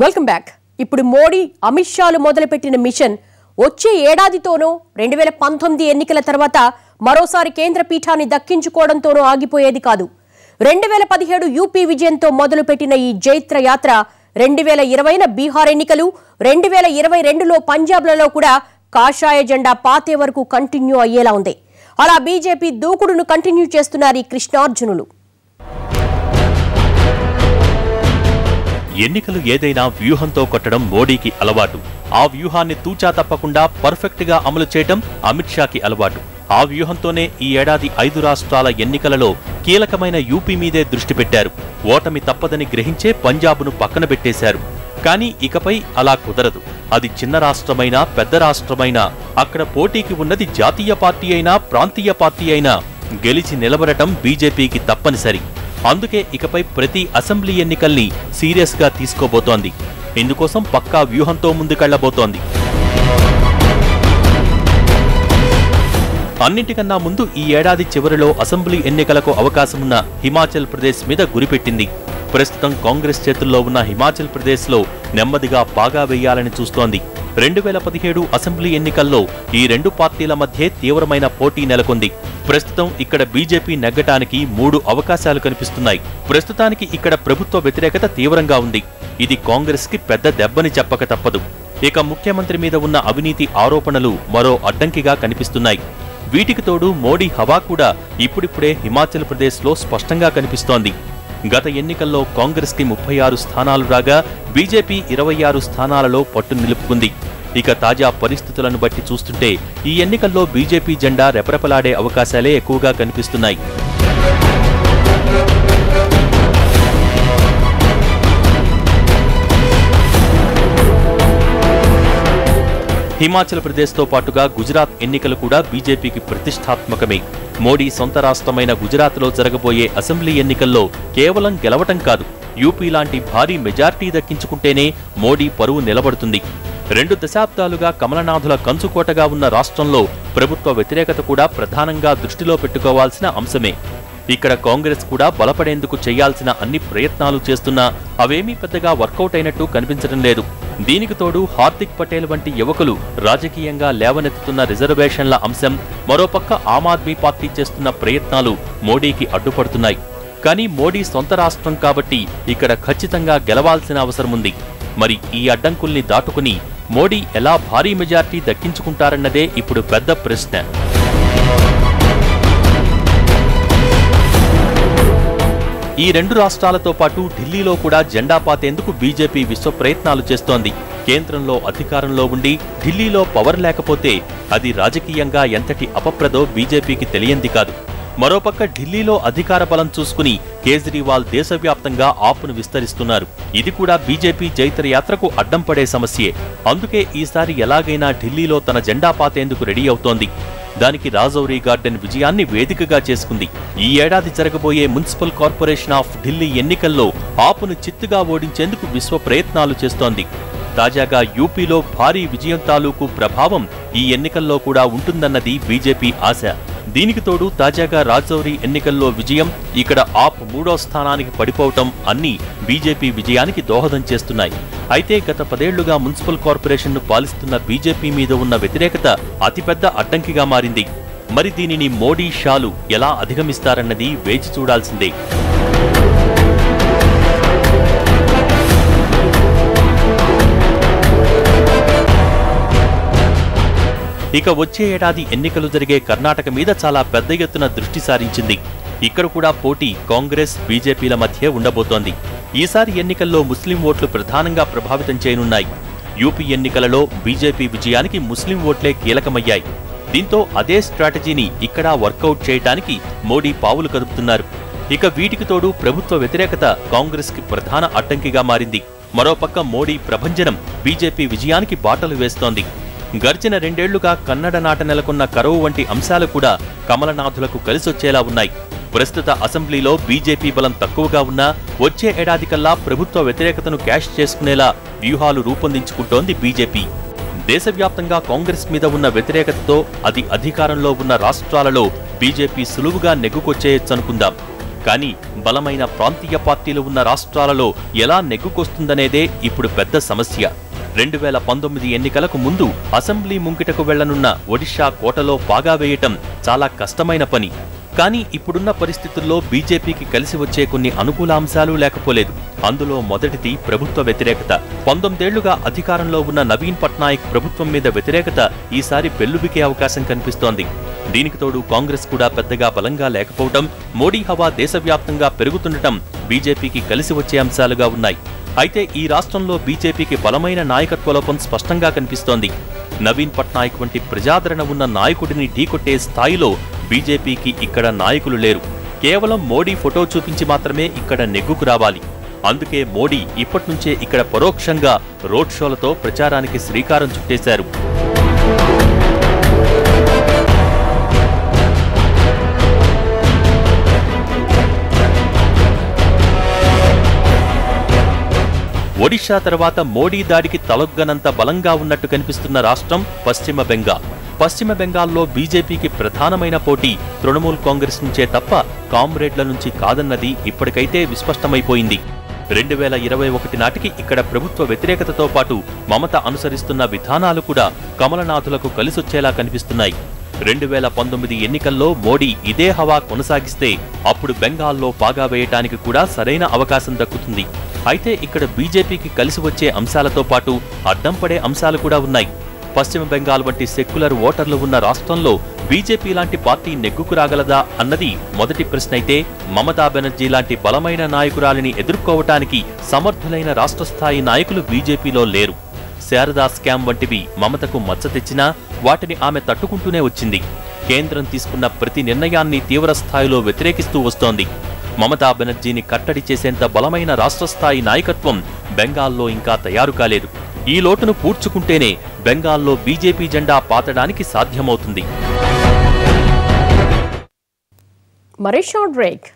Welcome back ఇప్పుడు మోడీ అమిత్ షాలు మొదలుపెట్టిన machine వచ్చే ఏడాదితోనూ రెండు వేల పంతొమ్మిది ఎన్నికల తర్వాత మరోసారి కేంద్ర పీఠాన్ని దక్కించుకోవడంతోనూ ఆగిపోయేది కాదు. రెండు వేల పదిహేడు యూపీ విజయంతో మొదలుపెట్టిన ఈ జైత్ర యాత్ర రెండు వేల ఇరవైన బీహార్ ఎన్నికలు రెండు వేల ఇరవై రెండులో పంజాబ్లలో కూడా కాషాయ జెండా పాతే వరకు కంటిన్యూ అయ్యేలా ఉంది. అలా బీజేపీ దూకుడును కంటిన్యూ చేస్తున్నారు ఈ కృష్ణార్జునులు. ఎన్నికలు ఏదైనా వ్యూహంతో కొట్టడం మోడీకి అలవాటు. ఆ వ్యూహాన్ని తూచా తప్పకుండా పర్ఫెక్ట్గా అమలు చేయటం అమిత్ షాకి అలవాటు. ఆ వ్యూహంతోనే ఈ ఏడాది ఐదు రాష్ట్రాల ఎన్నికలలో కీలకమైన యూపీ మీదే దృష్టి పెట్టారు. ఓటమి తప్పదని గ్రహించే పంజాబ్ను పక్కన పెట్టేశారు. కానీ ఇకపై అలా కుదరదు. అది చిన్న రాష్ట్రమైనా పెద్ద రాష్ట్రమైనా అక్కడ పోటీకి ఉన్నది జాతీయ పార్టీ అయినా ప్రాంతీయ పార్టీ అయినా గెలిచి నిలబడటం బీజేపీకి తప్పనిసరి. అందుకే ఇకపై ప్రతి అసెంబ్లీ ఎన్నికల్ని సీరియస్గా తీసుకోబోతోంది. ఇందుకోసం పక్కా వ్యూహంతో ముందుకెళ్ళబోతోంది. అన్నింటికన్నా ముందు ఈ ఏడాది చివరిలో అసెంబ్లీ ఎన్నికలకు అవకాశమున్న హిమాచల్ ప్రదేశ్ మీద గురిపెట్టింది. ప్రస్తుతం కాంగ్రెస్ చేతుల్లో ఉన్న హిమాచల్ ప్రదేశ్లో నెమ్మదిగా పాగా వేయాలని చూస్తోంది. రెండు వేల పదిహేడు అసెంబ్లీ ఎన్నికల్లో ఈ రెండు పార్టీల మధ్య తీవ్రమైన పోటీ నెలకొంది. ప్రస్తుతం ఇక్కడ బీజేపీ నెగ్గటానికి మూడు అవకాశాలు కనిపిస్తున్నాయి. ప్రస్తుతానికి ఇక్కడ ప్రభుత్వ వ్యతిరేకత తీవ్రంగా ఉంది. ఇది కాంగ్రెస్కి పెద్ద దెబ్బని చెప్పక తప్పదు. ఇక ముఖ్యమంత్రి మీద ఉన్న అవినీతి ఆరోపణలు మరో అడ్డంకిగా కనిపిస్తున్నాయి. వీటికి తోడు మోడీ హవా కూడా ఇప్పుడిప్పుడే హిమాచల్ ప్రదేశ్లో స్పష్టంగా కనిపిస్తోంది. గత ఎన్నికల్లో కాంగ్రెస్కి ముప్పై ఆరు స్థానాలు రాగా బీజేపీ ఇరవై ఆరు స్థానాలలో పట్టు నిలుపుకుంది. ఇక తాజా పరిస్థితులను బట్టి చూస్తుంటే ఈ ఎన్నికల్లో బీజేపీ జెండా రెపరెపలాడే అవకాశాలే ఎక్కువగా కనిపిస్తున్నాయి. హిమాచల్ ప్రదేశ్తో పాటుగా గుజరాత్ ఎన్నికలు కూడా బీజేపీకి ప్రతిష్టాత్మకమే. మోడీ సొంత రాష్ట్రమైన గుజరాత్లో జరగబోయే అసెంబ్లీ ఎన్నికల్లో కేవలం గెలవటం కాదు యూపీ లాంటి భారీ మెజార్టీ దక్కించుకుంటేనే మోడీ పరువు నిలబడుతుంది. రెండు దశాబ్దాలుగా కమలనాథుల కంచుకోటగా ఉన్న రాష్ట్రంలో ప్రభుత్వ వ్యతిరేకత కూడా ప్రధానంగా దృష్టిలో పెట్టుకోవాల్సిన అంశమే. ఇక్కడ కాంగ్రెస్ కూడా బలపడేందుకు చేయాల్సిన అన్ని ప్రయత్నాలు చేస్తున్నా అవేమీ పెద్దగా వర్కౌట్ అయినట్టు కనిపించడం లేదు. దీనికి తోడు హార్దిక్ పటేల్ వంటి యువకులు రాజకీయంగా లేవనెత్తుతున్న రిజర్వేషన్ల అంశం మరోపక్క ఆమ్ ఆద్మీ పార్టీ చేస్తున్న ప్రయత్నాలు మోడీకి అడ్డుపడుతున్నాయి. కానీ మోడీ సొంత రాష్ట్రం కాబట్టి ఇక్కడ ఖచ్చితంగా గెలవాల్సిన అవసరముంది మరి ఈ అడ్డంకుల్ని దాటుకుని మోడీ ఎలా భారీ మెజార్టీ దక్కించుకుంటారన్నదే ఇప్పుడు పెద్ద ప్రశ్న. ఈ రెండు రాష్ట్రాలతో పాటు ఢిల్లీలో కూడా జెండా పాతేందుకు బీజేపీ విశ్వ ప్రయత్నాలు చేస్తోంది. కేంద్రంలో అధికారంలో ఉండి ఢిల్లీలో పవర్ లేకపోతే అది రాజకీయంగా ఎంతటి అపప్రదో బీజేపీకి తెలియంది కాదు. మరోపక్క ఢిల్లీలో అధికార బలం చూసుకుని కేజ్రీవాల్ దేశవ్యాప్తంగా ఆపును విస్తరిస్తున్నారు. ఇది కూడా బీజేపీ జైత్ర యాత్రకు అడ్డం పడే సమస్యే. అందుకే ఈసారి ఎలాగైనా ఢిల్లీలో తన జెండా పాతేందుకు రెడీ అవుతోంది. దానికి రాజౌరి గార్డెన్ విజయాన్ని వేదికగా చేసుకుంది. ఈ ఏడాది జరగబోయే మున్సిపల్ కార్పొరేషన్ ఆఫ్ ఢిల్లీ ఎన్నికల్లో ఆపును చిత్తుగా ఓడించేందుకు విశ్వ ప్రయత్నాలు చేస్తోంది. తాజాగా యూపీలో భారీ విజయం తాలూకు ప్రభావం ఈ ఎన్నికల్లో కూడా ఉంటుందన్నది బీజేపీ ఆశ. దీనికి తోడు తాజాగా రాజౌరి ఎన్నికల్లో విజయం ఇక్కడ ఆప్ మూడో స్థానానికి పడిపోవటం అన్నీ బీజేపీ విజయానికి దోహదం చేస్తున్నాయి. అయితే గత పదేళ్ళుగా మున్సిపల్ కార్పొరేషన్ను పాలిస్తున్న బీజేపీ మీద ఉన్న వ్యతిరేకత అతిపెద్ద అడ్డంకిగా మారింది. మరి దీనిని మోడీ షాలు ఎలా అధిగమిస్తారన్నది వేచి చూడాల్సిందే. ఇక వచ్చే ఏడాది ఎన్నికలు జరిగే కర్ణాటక మీద చాలా పెద్ద ఎత్తున దృష్టి సారించింది. ఇక్కడ కూడా పోటీ కాంగ్రెస్ బీజేపీల మధ్య ఉండబోతోంది. ఈసారి ఎన్నికల్లో ముస్లిం ఓట్లు ప్రధానంగా ప్రభావితం చేయనున్నాయి. యూపీ ఎన్నికలలో బీజేపీ విజయానికి ముస్లిం ఓట్లే కీలకమయ్యాయి. దీంతో అదే స్ట్రాటజీని ఇక్కడ వర్కౌట్ చేయడానికి మోడీ పావులు కదుపుతున్నారు. ఇక వీటికి తోడు ప్రభుత్వ వ్యతిరేకత కాంగ్రెస్కి ప్రధాన అడ్డంకిగా మారింది. మరోపక్క మోడీ ప్రభంజనం బీజేపీ విజయానికి బాటలు వేస్తోంది. గడిచిన రెండేళ్ళుగా కన్నడ నాట నెలకొన్న కరువు వంటి అంశాలు కూడా కమలనాథులకు కలిసొచ్చేలా ఉన్నాయి. ప్రస్తుత అసెంబ్లీలో బీజేపీ బలం తక్కువగా ఉన్నా వచ్చే ఏడాదికల్లా ప్రభుత్వ వ్యతిరేకతను క్యాష్ చేసుకునేలా వ్యూహాలు రూపొందించుకుంటోంది బీజేపీ. దేశవ్యాప్తంగా కాంగ్రెస్ మీద ఉన్న వ్యతిరేకతతో అది అధికారంలో ఉన్న రాష్ట్రాలలో బీజేపీ సులువుగా నెగ్గుకొచ్చేయొచ్చనుకుందాం. కానీ బలమైన ప్రాంతీయ పార్టీలు ఉన్న రాష్ట్రాలలో ఎలా నెగ్గుకొస్తుందనేదే ఇప్పుడు పెద్ద సమస్య. రెండు వేల పంతొమ్మిది ఎన్నికలకు ముందు అసెంబ్లీ ముంగిటకు వెళ్ళనున్న ఒడిషా కోటలో పాగా వేయటం చాలా కష్టమైన పని. కానీ ఇప్పుడున్న పరిస్థితుల్లో బీజేపీకి కలిసి వచ్చే కొన్ని అనుకూల అంశాలు లేకపోలేదు. అందులో మొదటిది ప్రభుత్వ వ్యతిరేకత. పంతొమ్మిదేళ్ళుగా అధికారంలో ఉన్న నవీన్ పట్నాయక్ ప్రభుత్వం మీద వ్యతిరేకత ఈసారి పెల్లుబికే అవకాశం కనిపిస్తోంది. దీనికి తోడు కాంగ్రెస్ కూడా పెద్దగా బలంగా లేకపోవడం మోడీ హవా దేశవ్యాప్తంగా పెరుగుతుండటం బీజేపీకి కలిసి వచ్చే అంశాలుగా ఉన్నాయి. అయితే ఈ రాష్ట్రంలో బీజేపీకి బలమైన నాయకత్వ లోపం స్పష్టంగా కనిపిస్తోంది. నవీన్ పట్నాయక్ వంటి ప్రజాదరణ ఉన్న నాయకుడిని ఢీకొట్టే స్థాయిలో బీజేపీకి ఇక్కడ నాయకులు లేరు. కేవలం మోడీ ఫోటో చూపించి మాత్రమే ఇక్కడ నెగ్గుకు రావాలి. అందుకే మోడీ ఇప్పట్నుంచే ఇక్కడ పరోక్షంగా రోడ్ షోలతో ప్రచారానికి శ్రీకారం చుట్టేశారు. ఒడిషా తర్వాత మోడీ దాడికి తలొగ్గనంత బలంగా ఉన్నట్టు కనిపిస్తున్న రాష్ట్రం పశ్చిమ బెంగాల్. పశ్చిమ బెంగాల్లో బీజేపీకి ప్రధానమైన పోటీ తృణమూల్ కాంగ్రెస్ నుంచే తప్ప కామ్రేడ్ల నుంచి కాదన్నది ఇప్పటికైతే విస్పష్టమైపోయింది. రెండు వేల ఇరవై ఒకటి నాటికి ఇక్కడ ప్రభుత్వ వ్యతిరేకతతో పాటు మమత అనుసరిస్తున్న విధానాలు కూడా కమలనాథులకు కలిసొచ్చేలా కనిపిస్తున్నాయి. రెండు వేల పంతొమ్మిది ఎన్నికల్లో మోడీ ఇదే హవా కొనసాగిస్తే అప్పుడు బెంగాల్లో పాగా వేయటానికి కూడా సరైన అవకాశం దక్కుతుంది. అయితే ఇక్కడ బీజేపీకి కలిసి వచ్చే అంశాలతో పాటు అడ్డం పడే అంశాలు కూడా ఉన్నాయి. పశ్చిమ బెంగాల్ వంటి సెక్యులర్ ఓటర్లు ఉన్న రాష్ట్రంలో బీజేపీ లాంటి పార్టీ నెగ్గుకు రాగలదా అన్నది మొదటి ప్రశ్న అయితే మమతా బెనర్జీ లాంటి బలమైన నాయకురాలిని ఎదుర్కోవటానికి సమర్థులైన రాష్ట్ర స్థాయి నాయకులు బీజేపీలో లేరు. శారదా స్కామ్ వంటివి మమతకు మచ్చ తెచ్చినా వాటిని ఆమె తట్టుకుంటూనే వచ్చింది. కేంద్రం తీసుకున్న ప్రతి నిర్ణయాన్ని తీవ్ర స్థాయిలో వ్యతిరేకిస్తూ వస్తోంది. మమతా బెనర్జీని కట్టడి చేసేంత బలమైన రాష్ట్రస్థాయి నాయకత్వం బెంగాల్లో ఇంకా తయారు కాలేదు. ఈ లోటును పూడ్చుకుంటేనే బెంగాల్లో బీజేపీ జెండా పాతడానికి సాధ్యమవుతుంది. మరి షార్ట్ బ్రేక్